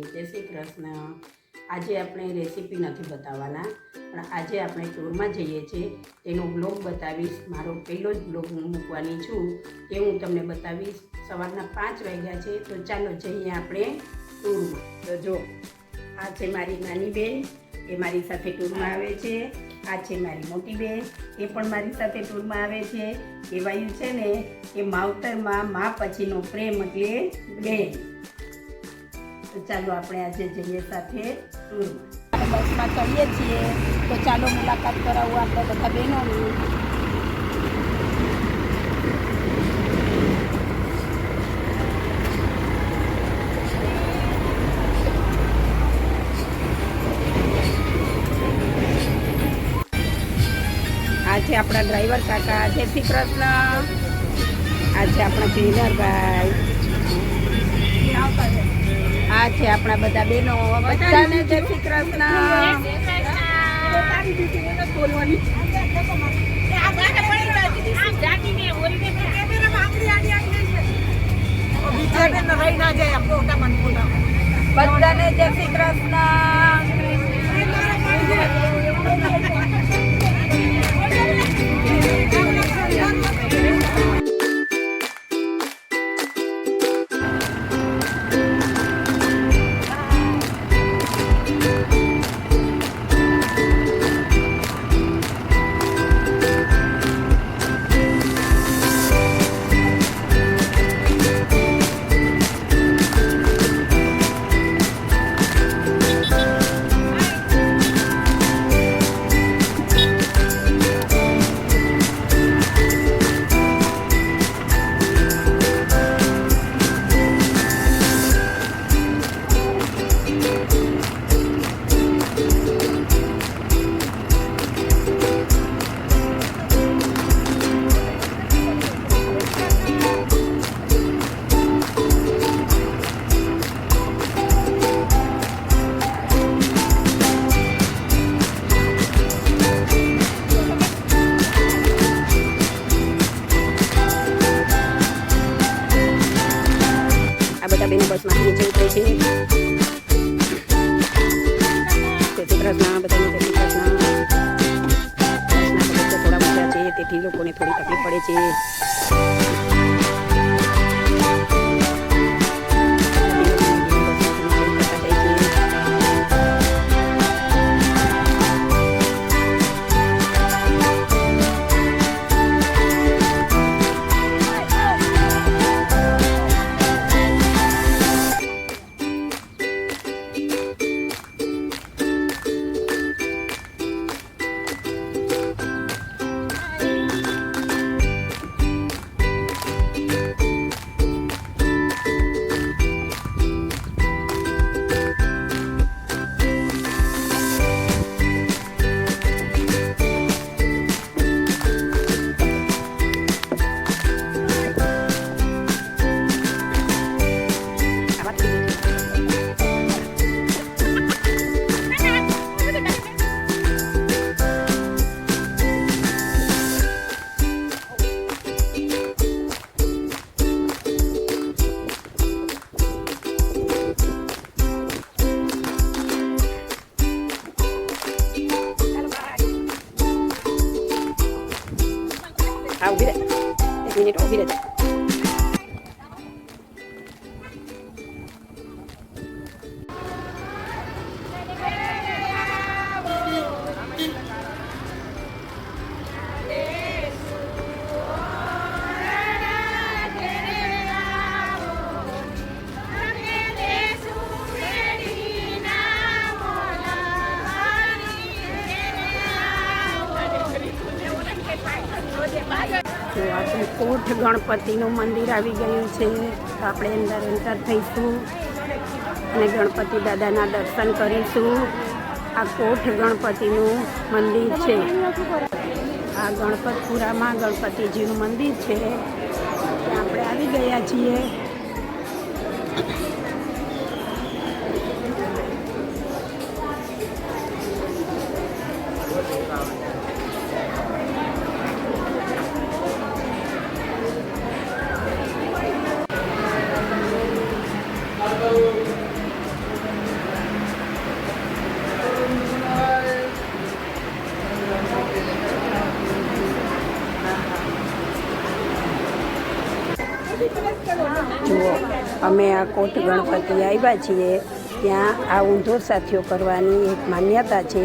જય શ્રી કૃષ્ણ. આજે આપણે રેસીપી નથી બતાવવાના, પણ આજે આપણે ટૂરમાં જઈએ છીએ. તેનો બ્લોગ બતાવીશ. મારો પહેલો જ બ્લોગ હું મૂકવાની છું, તે હું તમને બતાવીશ. સવારના પાંચ વાગ્યા છે, તો ચાલો જઈએ આપણે ટૂરમાં તો જો, આ છે મારી નાની બેન, એ મારી સાથે ટૂરમાં આવે છે. આ છે મારી મોટી બેન, એ પણ મારી સાથે ટૂરમાં આવે છે. કહેવાયું છે ને કે માવતરમાં મા પછીનો પ્રેમ એટલે બેન. તો ચાલો આપણે આજે જઈએ સાથે ટૂરમાં બસમાં ચડીએ છીએ. તો ચાલો મુલાકાત કરાવું આપણે બધા બહેનોની. આજે આપણા ડ્રાઈવર કાકા, જય શ્રી કૃષ્ણ. આજે આપણા ક્લીનરભાઈ આ છે આપણા બધા બહેનો. બધાને જય શ્રી કૃષ્ણ. બધાને જય શ્રી કૃષ્ણ. થોડી તકલીફ પડે છે એક મિનિટ કોઠ ગણપતિનું મંદિર આવી ગયું છે. તો આપણે અંદર એન્ટર થઈશું અને ગણપતિ દાદાના દર્શન કરીશું. આ કોઠ ગણપતિનું મંદિર છે. આ ગણપતપુરામાં ગણપતિજીનું મંદિર છે. આપણે આવી ગયા છીએ. જુઓ, અમે આ કોટ ગણપતિ આવ્યા છીએ. ત્યાં આ ઊંધો સાથીઓ કરવાની એક માન્યતા છે.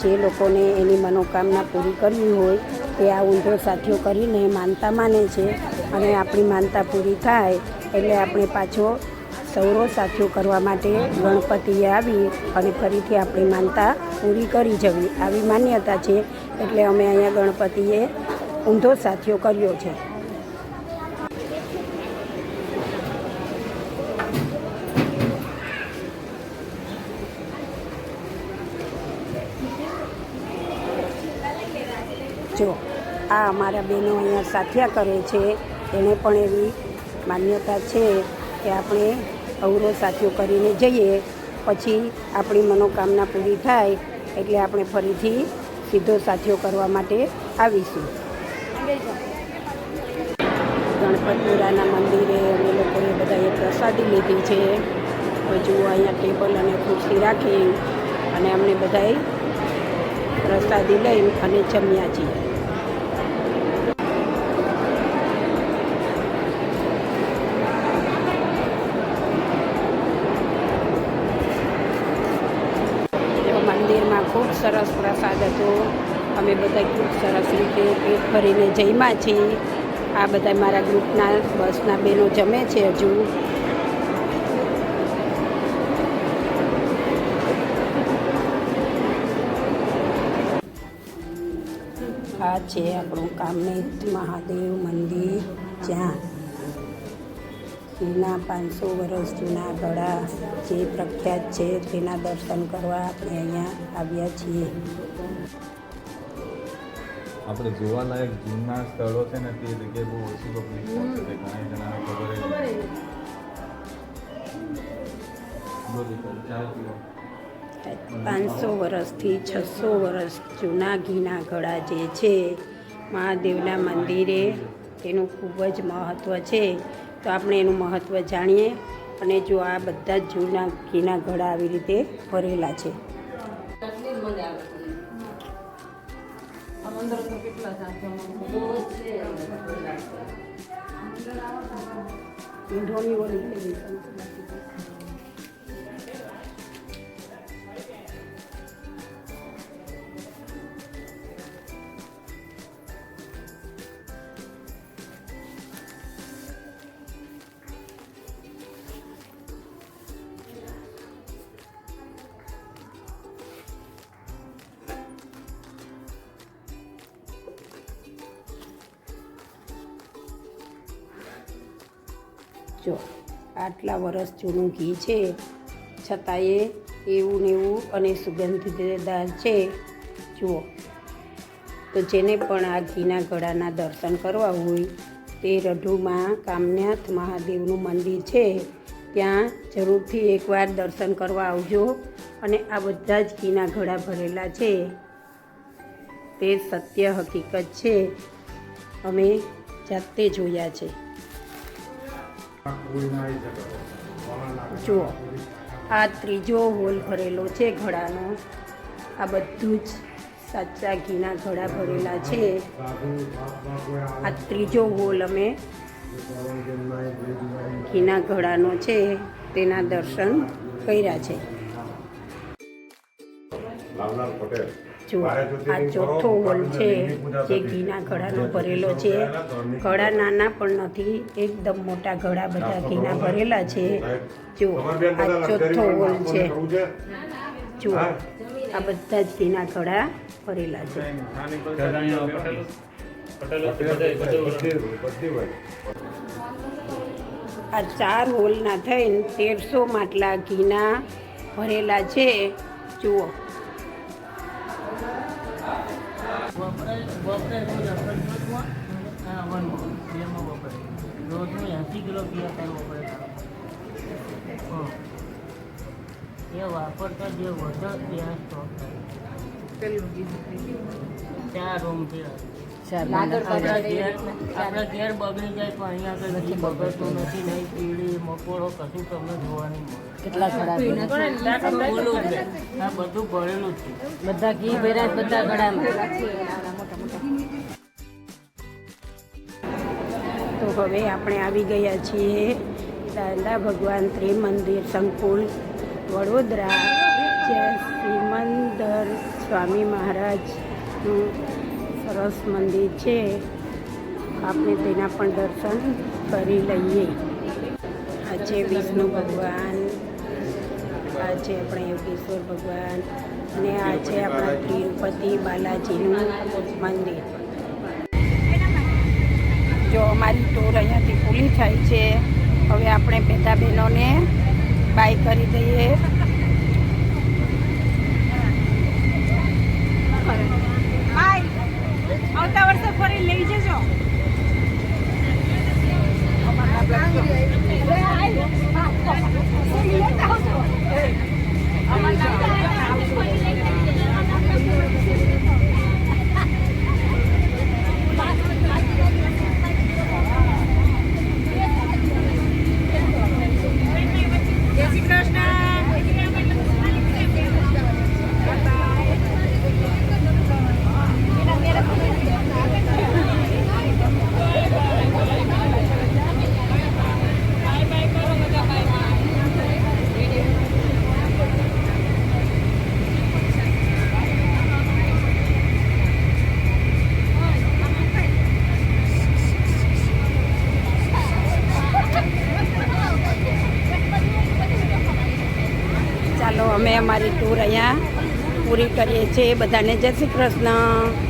જે લોકોને એની મનોકામના પૂરી કરવી હોય, તે આ ઊંધો સાથીઓ કરીને માનતા માને છે અને આપણી માનતા પૂરી થાય એટલે આપણે પાછો સૌરો સાથીઓ કરવા માટે ગણપતિએ આવી અને ફરીથી આપણી માનતા પૂરી કરી જવી. આવી માન્યતા છે એટલે અમે અહીંયા ગણપતિએ ઊંધો સાથીઓ કર્યો છે. જો આ અમારા બહેનો અહીંયા સાથિયા કરે છે, એને પણ એવી માન્યતા છે કે આપણે અવરો સાથિયો કરીને જઈએ, પછી આપણી મનોકામના પૂરી થાય એટલે આપણે ફરીથી સીધો સાથિયો કરવા માટે આવીશું. ગણપતપુરાના મંદિરે અમે લોકોએ બધાએ પ્રસાદી લીધી છે. તો અહીંયા ટેબલ અને ખુરશી રાખી અને અમને બધાએ પ્રસાદી લઈ અને જમ્યા છીએ. મંદિરમાં ખૂબ સરસ પ્રસાદ હતો. અમે બધા ખૂબ સરસ રીતે પેટ ભરીને જમ્યા છીએ. આ બધા મારા ગ્રુપના બસના બહેનો જમે છે હજુ. આ છે આપણું કામનેત મહાદેવ મંદિર જ્યાં જૂના પાંચસો વર્ષ જૂના ગળા જે પ્રખ્યાત છે તેના દર્શન કરવા આપણે અહીંયા આવ્યા છીએ. આપણે જોવાલાયક જૂના સ્થળો છે ને તે જગ્યાએ બહુ ઓછી પબ્લિક છે ઘણા જણાને ખબર જ નથી. બોલો, ચા પીવો. પાંચસો વર્ષથી છસો વર્ષ જૂના ઘીના ઘડા જે છે, મહાદેવના મંદિરે તેનું ખૂબ જ મહત્ત્વ છે. તો આપણે એનું મહત્ત્વ જાણીએ અને જો આ બધા જ જૂના ઘીના ઘડા આવી રીતે ભરેલા છે. ઈંઢોની જો, આટલા વરસ જૂનું ઘી છે. છતાંય એવું ને એવું અને સુગંધદાર છે. જુઓ, તો જેને પણ આ ઘીના ગળાના દર્શન કરવા હોય, તે રઢુમાં કામનાથ મહાદેવનું મંદિર છે. ત્યાં જરૂરથી એકવાર દર્શન કરવા આવજો અને આ બધા જ ઘીના ઘડા ભરેલા છે. તે સત્ય હકીકત છે. અમે જાતે જોયા છે. જુઓ આ ત્રીજો હોલ ભરેલો છે ઘડાનો. આ બધું જ સાચા ઘીના ઘડા ભરેલા છે. આ ત્રીજો હોલ અમે ઘીના ઘડાનો છે, તેના દર્શન કર્યા છે. પટેલ. જુઓ આ ચોથો હોલ છે જે ઘીના ઘડાનો ભરેલો છે. ઘડા નાના પણ નથી એકદમ મોટા ઘડા બધા ઘીના ભરેલા છે. જો આ ચોથો હોલ છે. જો આ બધા જ ઘીના ઘડા ભરેલા છે. આ ચાર હોલના થઈને તેરસો માટલા ઘીના ભરેલા છે. જુઓ. વપરાય વપરાય રોજ અકસ્માતમાં અને વનમાં બેમાં વપરાય. રોજનું એંસી કિલો ઘી અત્યારે વપરાય હં. એ વાપરતા જે વધે ત્યાં સ્ટોક થાય. ચાર રૂમ છે. આપણા ઘેર આપણા ઘેર બગડી જાય પણ અહીંયા આગળ નથી બગડતું. નથી. નહીં કીડી મકોડો કશું તમને જોવા નહીં મળે. કેટલા. આ બધું ભરેલું છે. બધા ઘી ભર્યા બધા ગળામાં? તો હવે આપણે આવી ગયા છીએ દાદા ભગવાન ત્રિમંદિર સંકુલ વડોદરા. જ્યાં શ્રીમંદર સ્વામી મહારાજનું સરસ મંદિર છે. આપણે તેના પણ દર્શન કરી લઈએ. આજે વિષ્ણુ ભગવાન આ છે આપણા યોગેશ્વર ભગવાન અને આ છે આપણા તિરુપતિ બાલાજીનું મંદિર. જો અમારી ટૂર અહીંયાથી પૂરી થાય છે હવે આપણે બધા બહેનોને બાય કરી દઈએ આવતા વર્ષે ફરી લઈ જજો જય શ્રી ચાલો અમે અમારી ટૂર અહીંયા પૂરી કરીએ છીએ બધાને જય શ્રી કૃષ્ણ.